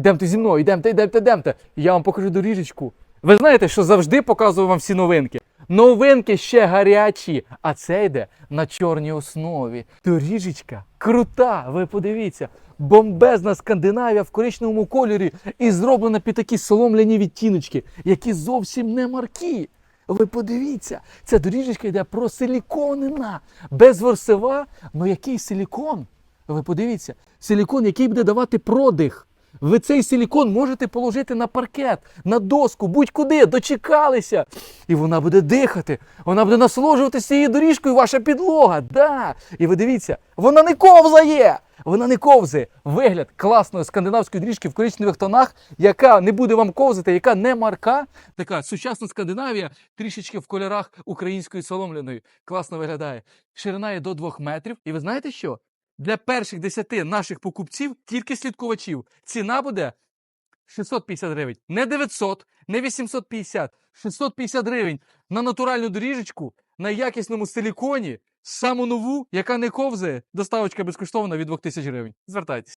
Ідемте зі мною, ідемте, ідемте, ідемте. Я вам покажу доріжечку. Ви знаєте, що завжди показую вам всі новинки. Новинки ще гарячі, а це йде на чорній основі. Доріжечка крута, ви подивіться. Бомбезна Скандинавія в коричневому кольорі і зроблена під такі соломляні відтіночки, які зовсім не маркі. Ви подивіться, ця доріжечка йде просиліконена, без ворсива. Ну який силікон? Ви подивіться, силікон, який буде давати продих. Ви цей силікон можете положити на паркет, на доску, будь-куди, дочекалися. І вона буде дихати, вона буде насолоджуватися цією доріжкою, ваша підлога. Да. І ви дивіться, вона не ковзає! Вона не ковзає. Вигляд класної скандинавської доріжки в коричневих тонах, яка не буде вам ковзати, яка не марка. Така сучасна Скандинавія, трішечки в кольорах української соломляної. Класно виглядає. Ширина є до 2 метрів. І ви знаєте що? Для перших 10 наших покупців, тільки слідкувачів, ціна буде 650 гривень. Не 900, не 850, 650 гривень на натуральну доріжечку, на якісному силіконі, саму нову, яка не ковзає, доставочка безкоштовна від 2000 гривень. Звертайтесь.